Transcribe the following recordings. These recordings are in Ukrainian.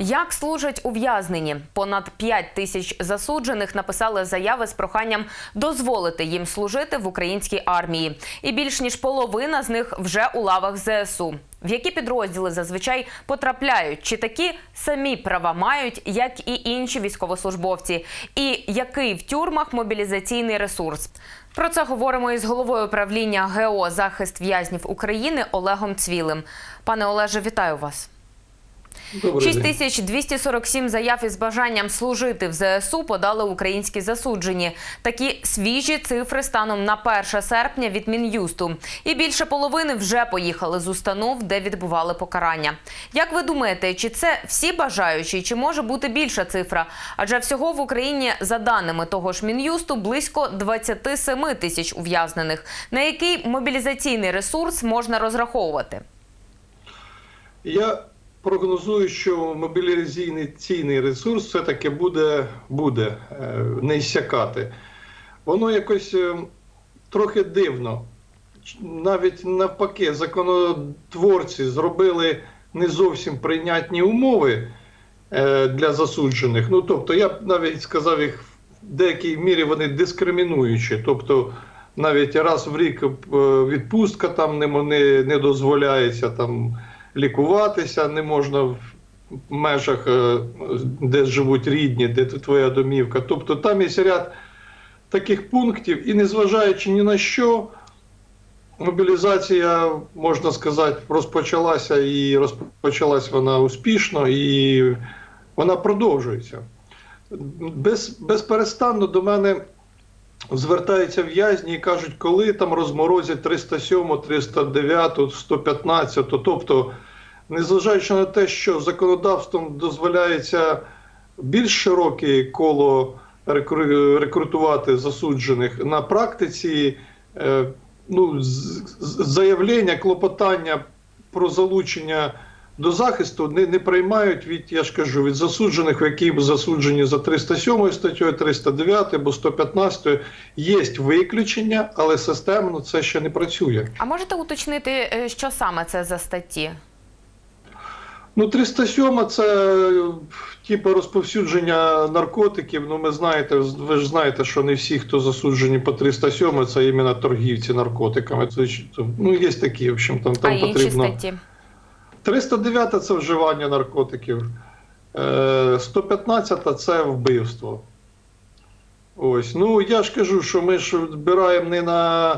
Як служать ув'язнені? Понад 5 тисяч засуджених написали заяви з проханням дозволити їм служити в українській армії. І більш ніж половина з них вже у лавах ЗСУ. В які підрозділи зазвичай потрапляють? Чи такі самі права мають, як і інші військовослужбовці? І який в тюрмах мобілізаційний ресурс? Про це говоримо із головою управління ГО захист в'язнів України Олегом Цвілим. Пане Олеже, вітаю вас. Добрий день. 6247 заяв із бажанням служити в ЗСУ подали українські засуджені. Такі свіжі цифри станом на 1 серпня від Мін'юсту. І більше половини вже поїхали з установ, де відбували покарання. Як ви думаєте, чи це всі бажаючі, чи може бути більша цифра? Адже всього в Україні, за даними того ж Мін'юсту, близько 27 тисяч ув'язнених. На який мобілізаційний ресурс можна розраховувати? Я прогнозую, що мобілізаційний ресурс все-таки буде, буде е, не іссякати. Воно якось е, трохи дивно. Навіть навпаки, законотворці зробили не зовсім прийнятні умови е, для засуджених. Ну, тобто, я б навіть сказав їх в деякій мірі вони дискримінуючі. Тобто, навіть раз в рік відпустка там не, не дозволяється там лікуватися, не можна в межах, е, де живуть рідні, де твоя домівка. Тобто там є ряд таких пунктів, і незважаючи ні на що, мобілізація, можна сказати, розпочалася і розпочалась вона успішно, і вона продовжується. Без, безперестанно до мене звертаються в'язні і кажуть, коли там розморозять 307, 309, 115. Тобто, незважаючи на те, що законодавством дозволяється більш широке коло рекру- рекрутувати засуджених на практиці, е, ну, заявлення, клопотання про залучення до захисту не, не приймають від, я ж кажу, від засуджених, які засуджені за 307 статтею, 309 або 115. Є виключення, але системно це ще не працює. А можете уточнити, е, що саме це за статті? Ну, 307 це е, типу розповсюдження наркотиків. Ну, ми знаєте, ви ж знаєте, що не всі, хто засуджені по 307, це іменно торгівці наркотиками. Це ну, є такі, в общем, там, а там інші потрібно. статті? 309 це вживання наркотиків. Е, 115 це вбивство. Ось. Ну, я ж кажу, що ми ж збираємо не на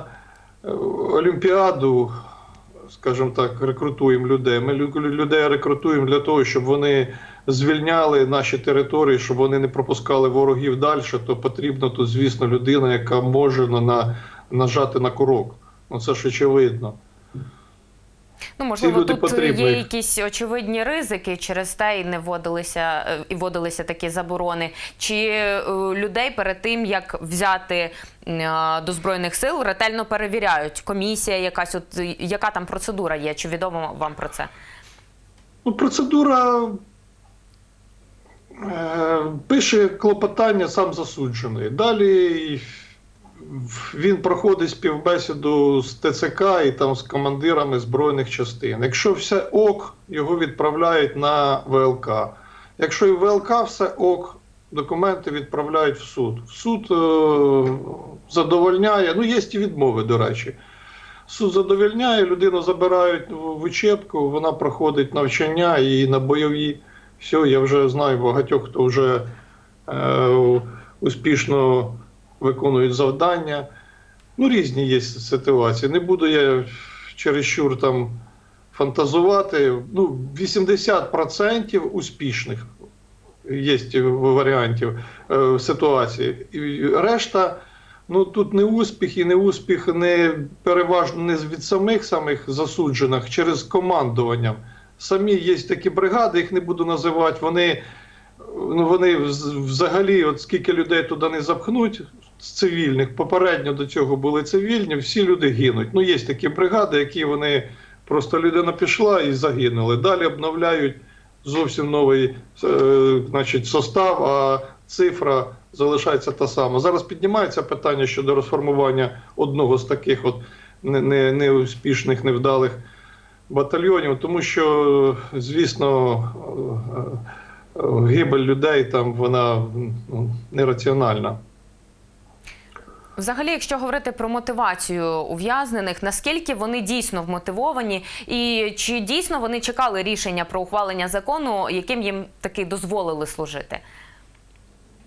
е, Олімпіаду, скажімо так, рекрутуємо людей. Ми лю- людей рекрутуємо для того, щоб вони звільняли наші території, щоб вони не пропускали ворогів далі, то потрібна тут, звісно, людина, яка може на, нажати на курок. Ну це ж очевидно. Ну, можливо, тут потрібні. є якісь очевидні ризики, через те і не вводилися е, і вводилися такі заборони. Чи е, людей перед тим як взяти е, до збройних сил ретельно перевіряють? Комісія, якась от яка там процедура є? Чи відомо вам про це? Ну, процедура е, пише клопотання сам засуджений. Далі він проходить співбесіду з ТЦК і там з командирами збройних частин. Якщо все ок, його відправляють на ВЛК. Якщо і ВЛК все ок, документи відправляють в суд. Суд е, задовольняє, ну є і відмови, до речі. Суд задовольняє, людину забирають в учебку, вона проходить навчання і на бойові. Все, я вже знаю багатьох, хто вже е, успішно виконують завдання. Ну, різні є ситуації. Не буду я чересчур там фантазувати. Ну, 80% успішних є варіантів е, ситуації. І решта. Ну тут не успіх і не успіх не переважно не від самих самих засуджених через командування. Самі є такі бригади, їх не буду називати. Вони, ну, вони взагалі, от скільки людей туди не запхнуть з цивільних, попередньо до цього були цивільні, всі люди гинуть. Ну, є такі бригади, які вони просто людина пішла і загинули. Далі обновляють зовсім новий е, значить, состав, а цифра залишається та сама. Зараз піднімається питання щодо розформування одного з таких от не- не- неуспішних, невдалих батальйонів, тому що, звісно, е, гибель людей там вона ну, нераціональна. Взагалі, якщо говорити про мотивацію ув'язнених, наскільки вони дійсно вмотивовані, і чи дійсно вони чекали рішення про ухвалення закону, яким їм таки дозволили служити?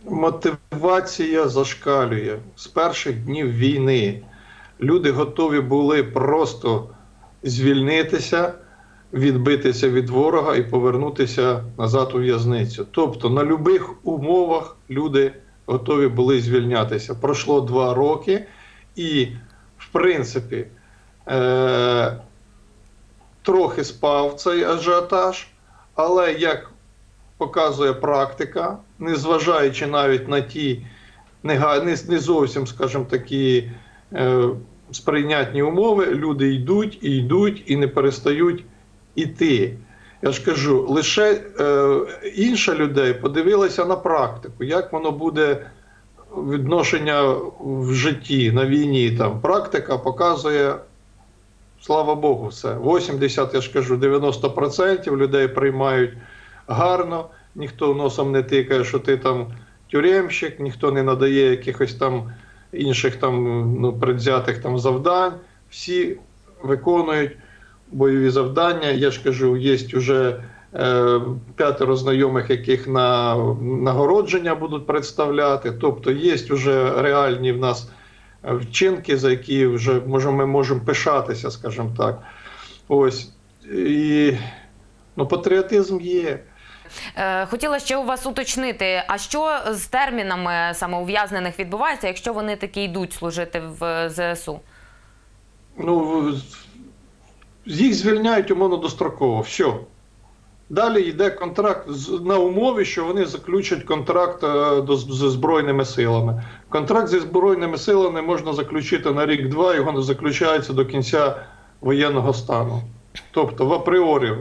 Мотивація зашкалює з перших днів війни. Люди готові були просто звільнитися, відбитися від ворога і повернутися назад у в'язницю. Тобто на будь-яких умовах люди готові були звільнятися. Пройшло два роки, і, в принципі, е- трохи спав цей ажіотаж, але як показує практика, незважаючи навіть на ті не, не зовсім, скажімо, такі е, сприйнятні умови, люди йдуть і йдуть і не перестають іти. Я ж кажу, лише е, інша людей подивилася на практику, як воно буде відношення в житті на війні. Там практика показує, слава Богу, все. 80, я ж кажу, 90% людей приймають гарно, ніхто носом не тикає, що ти там тюремщик, ніхто не надає якихось там інших там ну, предвзятих там завдань. Всі виконують бойові завдання. Я ж кажу, є вже е, п'ятеро знайомих, яких на нагородження будуть представляти. Тобто є вже реальні в нас е, вчинки, за які вже може, ми можемо пишатися, скажімо так. Ось. І ну, патріотизм є. Е, Хотіла ще у вас уточнити, а що з термінами саме ув'язнених відбувається, якщо вони таки йдуть служити в ЗСУ? Ну, їх звільняють умовно достроково. Все. Далі йде контракт на умові, що вони заключать контракт е, зі Збройними силами. Контракт зі Збройними силами можна заключити на рік-два, його не заключається до кінця воєнного стану. Тобто, в апріорі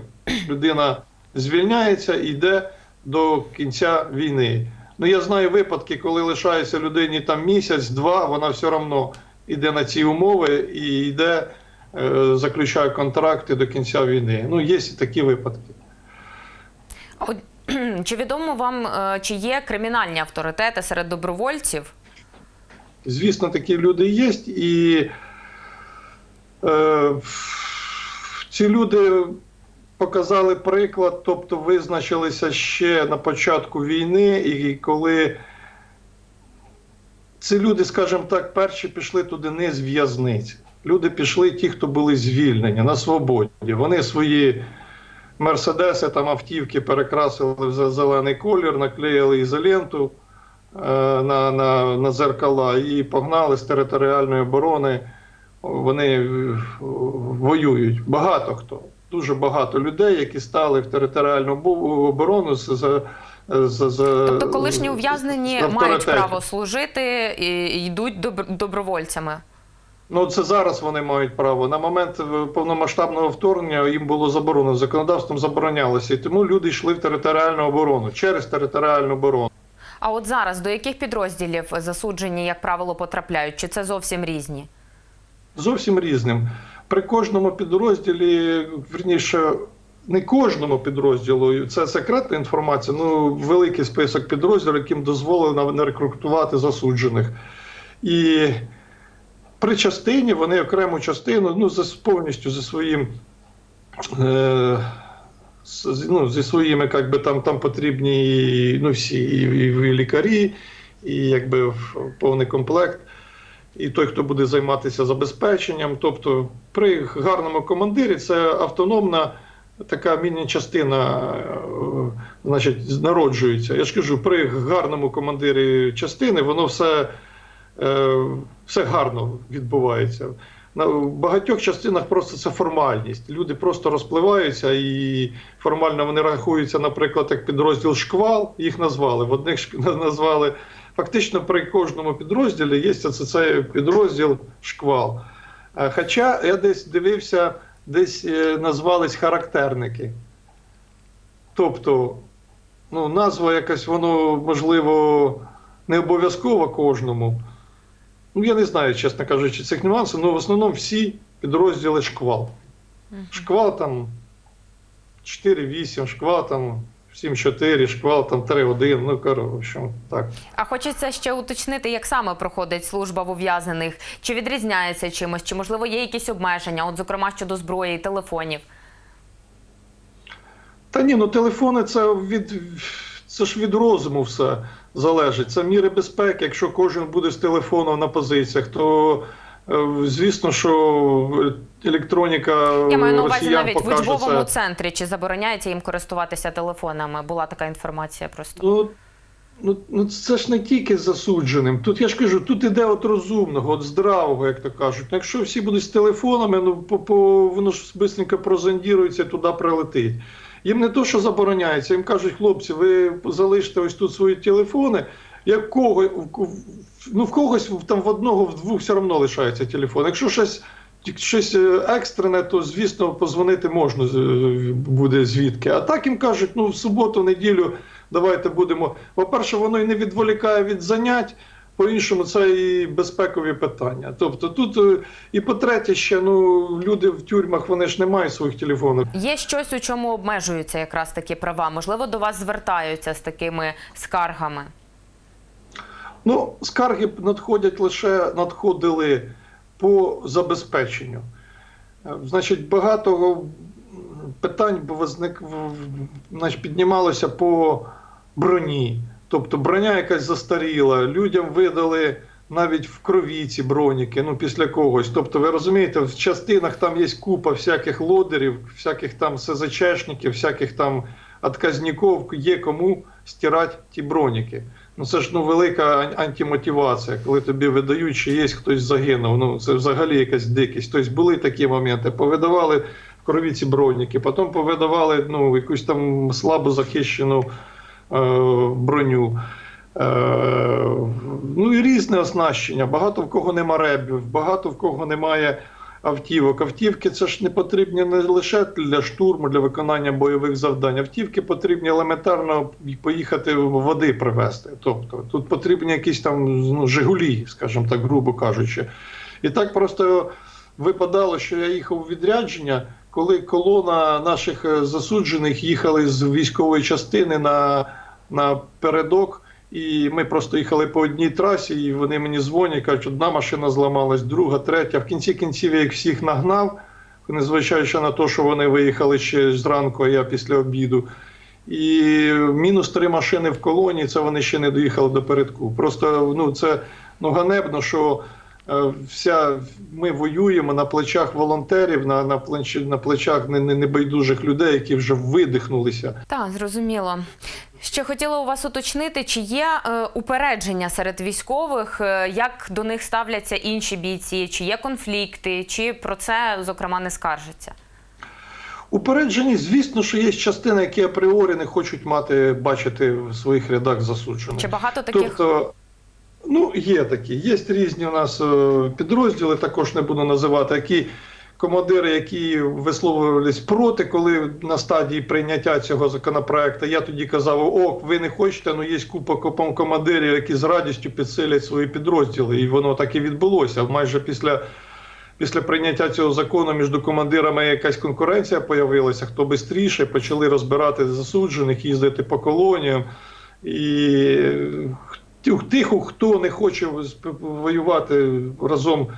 людина звільняється і йде до кінця війни. Ну, я знаю випадки, коли лишається людині там місяць-два, вона все одно йде на ці умови і йде, е, заключає контракти до кінця війни. Ну, є і такі випадки. Чи відомо вам, е, чи є кримінальні авторитети серед добровольців? Звісно, такі люди є, і е, ці люди показали приклад, тобто визначилися ще на початку війни, і коли ці люди, скажімо так, перші пішли туди не з в'язниці. Люди пішли, ті, хто були звільнені на свободі. Вони свої мерседеси, там автівки перекрасили в зелений колір, наклеїли ізоленту е, на, на, на зеркала і погнали з територіальної оборони. Вони е, воюють. Багато хто. Дуже багато людей, які стали в територіальну оборону з, з, з, з Тобто колишні ув'язнені мають право служити і йдуть добровольцями. Ну, це зараз вони мають право. На момент е, повномасштабного вторгнення їм було заборонено, законодавством заборонялося. І тому люди йшли в територіальну оборону через територіальну оборону. А от зараз до яких підрозділів засуджені, як правило, потрапляють? Чи це зовсім різні? Зовсім різним. При кожному підрозділі, верніше, не кожному підрозділу, це секретна інформація, ну великий список підрозділів, яким дозволено не рекрутувати засуджених. І при частині вони окрему частину, ну, за, повністю зі своїм. Е, ну, зі своїми, як би там, там потрібні ну, всі і, і, і лікарі, і якби повний комплект і той, хто буде займатися забезпеченням. Тобто, при гарному командирі це автономна така міні-частина, е, значить, народжується. Я ж кажу, при гарному командирі частини воно все, е, все гарно відбувається. На багатьох частинах просто це формальність. Люди просто розпливаються і формально вони рахуються, наприклад, як підрозділ шквал, їх назвали. В одних назвали фактично при кожному підрозділі є це, підрозділ шквал. Е, Хоча я десь дивився, десь е, назвались характерники. Тобто, ну, назва якась, воно, можливо, не обов'язково кожному. Ну, я не знаю, чесно кажучи, цих нюансів, але в основному всі підрозділи шквал. Шквал там 4-8, шквал там 7-4, шквал там 3-1, ну коротше, так. А хочеться ще уточнити, як саме проходить служба в ув'язнених, чи відрізняється чимось, чи можливо є якісь обмеження, от зокрема щодо зброї телефонів. Та ні, ну телефони це від це ж від розуму все залежить. Це міри безпеки. Якщо кожен буде з телефоном на позиціях, то е, звісно, що електроніка Я маю на увазі навіть в учбовому це. центрі, чи забороняється їм користуватися телефонами. Була така інформація просто. Ну, ну, ну це ж не тільки засудженим. Тут я ж кажу, тут іде от розумного, от здравого, як то кажуть. Ну, Якщо всі будуть з телефонами, ну по, по воно ж швидко прозондірується, туди прилетить. Їм не то, що забороняється, їм кажуть, хлопці, ви залиште ось тут свої телефони. Як кого, ну в когось там в одного, в двох все одно лишається телефон. Якщо щось, щось е, екстрене, то звісно позвонити можна буде звідки. А так їм кажуть, ну в суботу, неділю давайте будемо. По-перше, воно і не відволікає від занять. По-іншому, це і безпекові питання. Тобто тут е, і по-третє, ще ну люди в тюрмах вони ж не мають своїх телефонів. Є щось, у чому обмежуються якраз такі права. Можливо, до вас звертаються з такими скаргами. Ну, скарги надходять лише надходили по забезпеченню. Е, Значить, багато питань піднімалося по броні. Тобто броня якась застаріла, людям видали навіть в крові ці броніки, ну після когось. Тобто, ви розумієте, в частинах там є купа всяких лодерів, всяких там СЗЧшників, всяких там отказників, є кому стирати ті броніки. Ну це ж ну велика ан- антимотивація, коли тобі видають, що є хтось загинув. Ну це взагалі якась дикість. Тобто були такі моменти. Повидавали в крові ці броніки, потім повидавали ну, якусь там слабо захищену броню. Е, ну і різне оснащення. Багато в кого нема ребів, багато в кого немає автівок. Автівки це ж не потрібні не лише для штурму, для виконання бойових завдань. Автівки потрібні елементарно поїхати води привезти. Тобто тут потрібні якісь там ну, Жигулі, скажімо так, грубо кажучи. І так просто випадало, що я їхав у відрядження, коли колона наших е, засуджених їхали з військової частини на, на передок. І ми просто їхали по одній трасі, і вони мені дзвонять, кажуть, одна машина зламалась, друга, третя. В кінці кінців я їх всіх нагнав, незважаючи на те, що вони виїхали ще зранку, а я після обіду. І мінус три машини в колонії, це вони ще не доїхали до передку. Просто ну, це ну, ганебно, що вся ми воюємо на плечах волонтерів, на, на, плеч, на плечах не- не- небайдужих людей, які вже видихнулися. Так, зрозуміло. Ще хотіла у вас уточнити, чи є е, упередження серед військових, е, як до них ставляться інші бійці, чи є конфлікти, чи про це зокрема не скаржаться? Упереджені, звісно, що є частини, які апріорі не хочуть мати бачити в своїх рядах засуджених. Чи багато таких Тобто, ну, є такі. Є різні у нас е, підрозділи, також не буду називати, які командири, які висловлювались проти, коли на стадії прийняття цього законопроекту. Я тоді казав: о, ви не хочете, ну є купа командирів, які з радістю підсилять свої підрозділи. І воно так і відбулося. Майже після. Після прийняття цього закону між командирами якась конкуренція появилася, хто швидше, почали розбирати засуджених, їздити по колоніям. І тих- тих, хто не хоче воювати разом,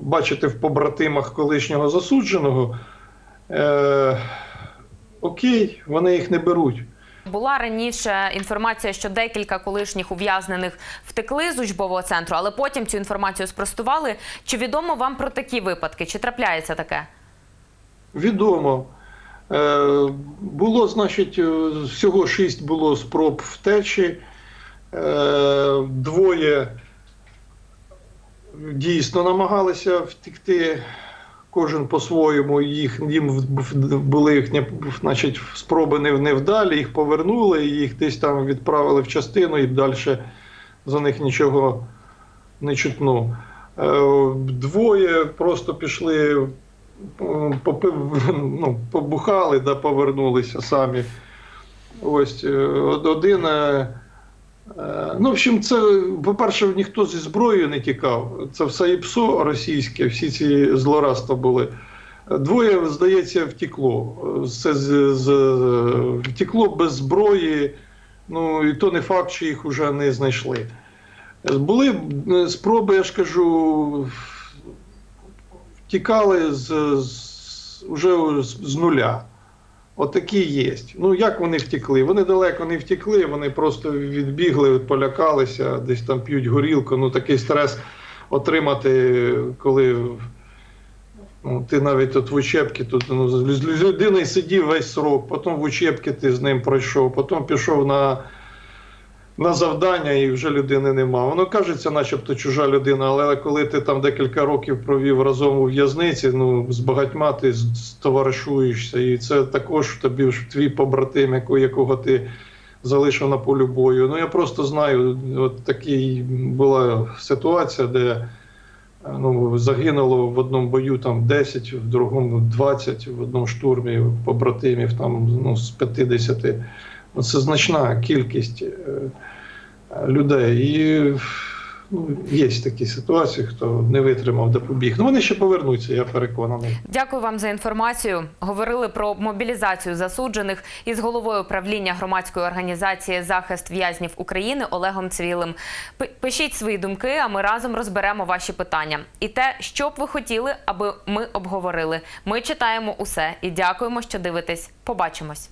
бачити в побратимах колишнього засудженого, е, окей, вони їх не беруть. була раніше інформація, що декілька колишніх ув'язнених втекли з учбового центру, але потім цю інформацію спростували. Чи відомо вам про такі випадки? Чи трапляється таке? Відомо. Е, було, значить, е, всього шість було спроб втечі. Е, двоє дійсно намагалися втекти. Кожен по-своєму їх їм були їхні значить, спроби не, невдалі, їх повернули, їх десь там відправили в частину і далі за них нічого не чутно. Е, Двоє просто пішли попив, ну, побухали, да, повернулися самі. Ось е, один. Е, Ну, в общем, це, по-перше, ніхто зі зброєю не тікав. Це все і ПСО російське, всі ці злорадства були. Двоє, здається, втекло. Це з, з, втекло без зброї, ну і то не факт, що їх вже не знайшли. Були спроби, я ж кажу, втікали з, з, уже з нуля. Отакі є. Ну як вони втекли? Вони далеко не втекли, вони просто відбігли, полякалися, десь там п'ють горілку. Ну такий стрес отримати, коли ну, ти навіть от в учебці тут ну, з людиною сидів весь срок, потім в учебці ти з ним пройшов, потім пішов на, на завдання і вже людини нема. Воно кажеться, начебто чужа людина, але коли ти там декілька років провів разом у в'язниці, ну з багатьма ти товаришуєшся, і це також тобі ж твій побратим, якого ти залишив на полі бою. Ну я просто знаю, от такий була ситуація, де ну, загинуло в одному бою там 10, в другому 20, в одному штурмі побратимів там ну, з 50. Це значна кількість е, людей. І ну, є такі ситуації, хто не витримав до побіг. Ну вони ще повернуться, я переконаний. Дякую вам за інформацію. Говорили про мобілізацію засуджених із головою правління громадської організації Захист в'язнів України Олегом Цвілим. Пишіть свої думки, а ми разом розберемо ваші питання. І те, що б ви хотіли, аби ми обговорили. Ми читаємо усе і дякуємо, що дивитесь. Побачимось.